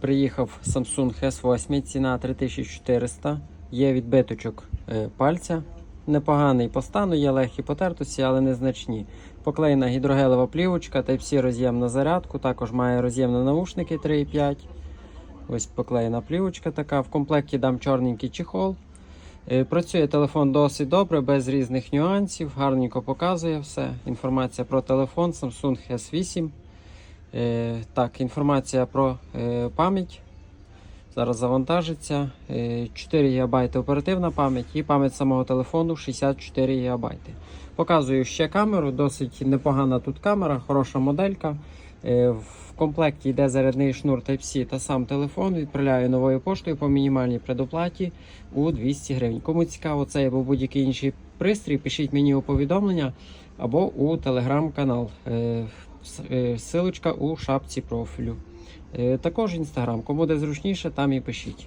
Приїхав Samsung S8, ціна 3400. Є відбиточок е, пальця. Непоганий по стану, є легкі потертості, але незначні. Поклеєна гідрогелева плівочка, Type-C роз'єм на зарядку, також має роз'єм на наушники 3,5. Ось поклеєна плівочка така. В комплекті дам чорненький чехол. Е, Працює телефон досить добре, без різних нюансів, гарненько показує все. Інформація про телефон Samsung S8. Е, так, інформація про е, пам'ять. Зараз завантажиться. Е, 4 ГБ оперативна пам'ять і пам'ять самого телефону 64 ГБ. Показую ще камеру, досить непогана тут камера, хороша моделька. Е, В комплекті йде зарядний шнур Type-C та сам телефон. Відправляю новою поштою по мінімальній предоплаті у 200 гривень. Кому цікаво цей або будь-який інший пристрій, пишіть мені у повідомлення або у телеграм-канал. Е, е, Силочка у шапці профілю. Е, Також інстаграм. Кому де зручніше, там і пишіть.